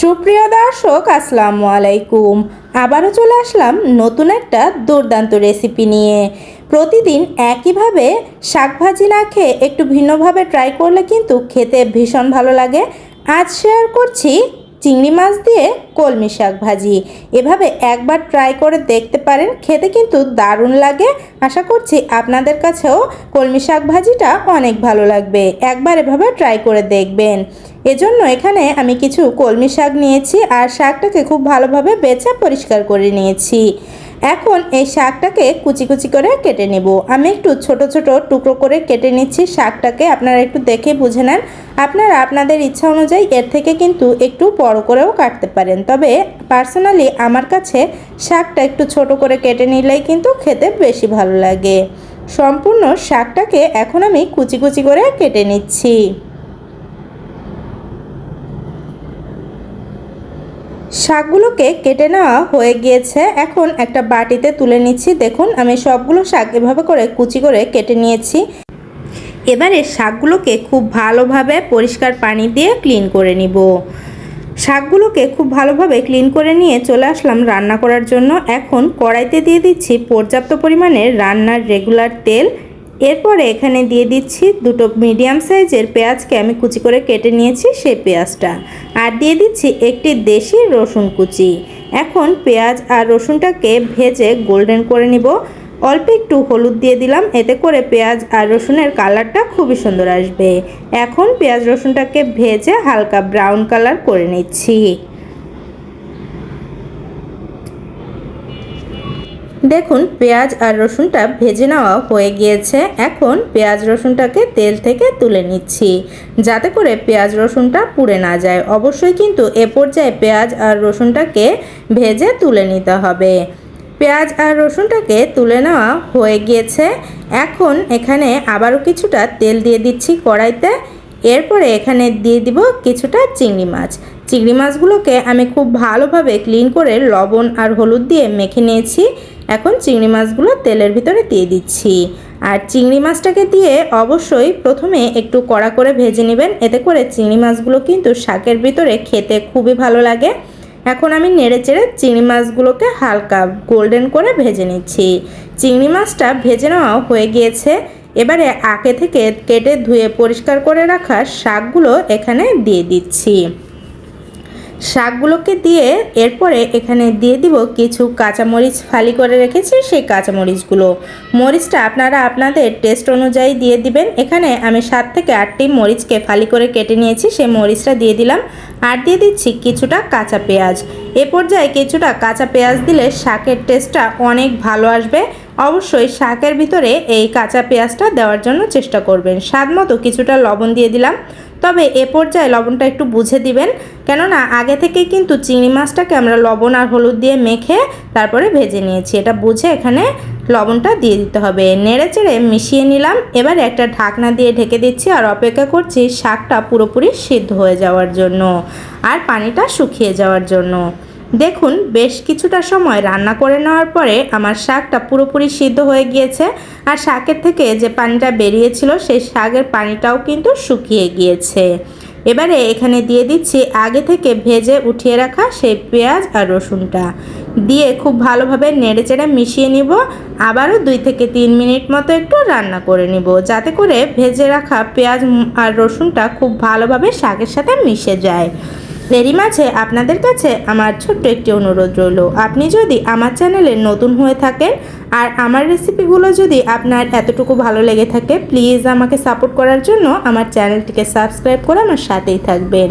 সুপ্রিয় দর্শক, আসসালামু আলাইকুম। আবারও চলে আসলাম নতুন একটা দুর্দান্ত রেসিপি নিয়ে। প্রতিদিন একইভাবে শাকভাজি না খেয়ে একটু ভিন্নভাবে ট্রাই করলে কিন্তু খেতে ভীষণ ভালো লাগে। আজ শেয়ার করছি চিংড়ি মাছ দিয়ে কলমি শাক ভাজি। এভাবে একবার ট্রাই করে দেখতে পারেন, খেতে কিন্তু দারুণ লাগে। আশা করছি আপনাদের কাছেও কলমি শাক ভাজিটা অনেক ভালো লাগবে। একবার এভাবে ট্রাই করে দেখবেন। এজন্য এখানে আমি কিছু কলমি শাক নিয়েছি আর শাকটাকে খুব ভালোভাবে বেছে পরিষ্কার করে নিয়েছি। এখন এই শাকটাকে কুচি কুচি করে কেটে নেব। আমি একটু ছোট ছোট টুকরো করে কেটে নিচ্ছি। শাকটাকে আপনারা একটু দেখে বুঝে নেন আপনারা আপনাদের ইচ্ছা অনুযায়ী এর থেকে কিন্তু একটু বড় করেও কাটতে পারেন। তবে পার্সোনালি আমার কাছে শাকটা একটু ছোট করে কেটে নিলেই কিন্তু খেতে বেশি ভালো লাগে। সম্পূর্ণ শাকটাকে এখন আমি কুচি কুচি করে কেটে নিচ্ছি। শাকগুলোকে কেটে নেওয়া হয়ে গিয়েছে। এখন একটা বাটিতে তুলে নিচ্ছি। দেখুন, আমি সবগুলো শাক এভাবে করে কুচি করে কেটে নিয়েছি। এবারে শাকগুলোকে খুব ভালোভাবে পরিষ্কার পানি দিয়ে ক্লিন করে নিব। শাকগুলোকে খুব ভালোভাবে ক্লিন করে নিয়ে চলে আসলাম রান্না করার জন্য। এখন কড়াইতে দিয়ে দিচ্ছি পর্যাপ্ত পরিমাণে রান্নার রেগুলার তেল। এরপরে এখানে দিয়ে দিচ্ছি দুটো মিডিয়াম সাইজের পেঁয়াজকে আমি কুচি করে কেটে নিয়েছি সেই পেঁয়াজটা। আর দিয়ে দিচ্ছি একটি দেশি রসুন কুচি। এখন পেঁয়াজ আর রসুনটাকে ভেজে গোল্ডেন করে নিব। অল্প একটু হলুদ দিয়ে দিলাম, এতে করে পেঁয়াজ আর রসুনের কালারটা খুবই সুন্দর আসবে। এখন পেঁয়াজ রসুনটাকে ভেজে হালকা ব্রাউন কালার করে নিচ্ছি। দেখুন, পেঁয়াজ আর রসুনটা ভেজে নেওয়া হয়ে গিয়েছে। এখন পেঁয়াজ রসুনটাকে তেল থেকে তুলে নিচ্ছি, যাতে করে পেঁয়াজ রসুনটা পুড়ে না যায়। অবশ্যই কিন্তু এ পর্যায়ে পেঁয়াজ আর রসুনটাকে ভেজে তুলে নিতে হবে। পেঁয়াজ আর রসুনটাকে তুলে নেওয়া হয়ে গিয়েছে। এখন এখানে আবারও কিছুটা তেল দিয়ে দিচ্ছি কড়াইতে। এরপরে এখানে দিয়ে দিব কিছুটা চিংড়ি মাছ। চিংড়ি মাছগুলোকে আমি খুব ভালোভাবে ক্লিন করে লবণ আর হলুদ দিয়ে মেখে নিয়েছি। এখন চিংড়ি মাছগুলো তেলের ভিতরে দিয়ে দিচ্ছি। আর চিংড়ি মাছটাকে দিয়ে অবশ্যই প্রথমে একটু কড়া করে ভেজে নেবেন। এতে করে চিংড়ি মাছগুলো কিন্তু শাকের ভিতরে খেতে খুবই ভালো লাগে। এখন আমি নেড়ে চেড়ে চিংড়ি মাছগুলোকে হালকা গোল্ডেন করে ভেজে নিচ্ছি। চিংড়ি মাছটা ভেজে নেওয়া হয়ে গিয়েছে। এবারে আগে থেকে কেটে ধুয়ে পরিষ্কার করে রাখা শাকগুলো এখানে দিয়ে দিচ্ছি। শাকগুলোকে দিয়ে এরপরে এখানে দিয়ে দিব কিছু কাঁচামরিচ ফালি করে রেখেছি সেই কাঁচামরিচগুলো। মরিচটা আপনারা আপনাদের টেস্ট অনুযায়ী দিয়ে দিবেন। এখানে আমি সাত থেকে আটটি মরিচকে ফালি করে কেটে নিয়েছি, সেই মরিচটা দিয়ে দিলাম। আর দিয়ে দিচ্ছি কিছুটা কাঁচা পেঁয়াজ। এ পর্যায়ে কিছুটা কাঁচা পেঁয়াজ দিলে শাকের টেস্টটা অনেক ভালো আসবে। অবশ্যই শাকের ভিতরে এই কাঁচা পেঁয়াজটা দেওয়ার জন্য চেষ্টা করবেন। স্বাদ মতো কিছুটা লবণ দিয়ে দিলাম। তবে এ পর্যায়ে লবণটা একটু বুঝে দিবেন। কেননা আগে থেকে কিন্তু চিংড়ি মাছটাকে আমরা লবণ আর হলুদ দিয়ে মেখে তারপরে ভেজে নিয়েছি। এটা বুঝে এখানে লবণটা দিয়ে দিতে হবে। নেড়ে চেড়ে মিশিয়ে নিলাম। এবার একটা ঢাকনা দিয়ে ঢেকে দিচ্ছি আর অপেক্ষা করছি শাকটা পুরোপুরি সিদ্ধ হয়ে যাওয়ার জন্য আর পানিটা শুকিয়ে যাওয়ার জন্য। দেখুন, বেশ কিছুটা সময় রান্না করে নেওয়ার পরে আমার শাকটা পুরোপুরি সিদ্ধ হয়ে গিয়েছে আর শাকের থেকে যে পানিটা বেরিয়েছিল সেই শাকের পানিটাও কিন্তু শুকিয়ে গিয়েছে। এবারে এখানে দিয়ে দিচ্ছি আগে থেকে ভেজে উঠিয়ে রাখা সেই পেঁয়াজ আর রসুনটা। দিয়ে খুব ভালোভাবে নেড়ে চেড়ে মিশিয়ে নিব। আবারও দুই থেকে তিন মিনিট মতো একটু রান্না করে নিব, যাতে করে ভেজে রাখা পেঁয়াজ আর রসুনটা খুব ভালোভাবে শাকের সাথে মিশে যায়। এরই মাঝে আপনাদের কাছে আমার ছোট্ট একটি অনুরোধ রইল। আপনি যদি আমার চ্যানেলে নতুন হয়ে থাকেন আর আমার রেসিপিগুলো যদি আপনার এতটুকু ভালো লেগে থাকে, প্লিজ আমাকে সাপোর্ট করার জন্য আমার চ্যানেলটিকে সাবস্ক্রাইব করে আমার সাথেই থাকবেন।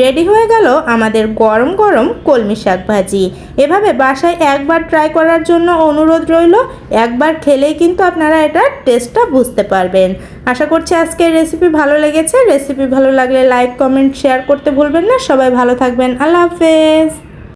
রেডি হয়ে গেল আমাদের গরম গরম কলমি শাক ভাজি। এভাবে বাসায় একবার ট্রাই করার জন্য অনুরোধ রইল, একবার খেলেই কিন্তু আপনারা এটার টেস্টটা বুঝতে পারবেন। আশা করছি আজকের রেসিপি ভালো লেগেছে। রেসিপি ভালো লাগলে লাইক কমেন্ট শেয়ার করতে ভুলবেন না। সবাই ভালো থাকবেন। আল্লাহ হাফেজ।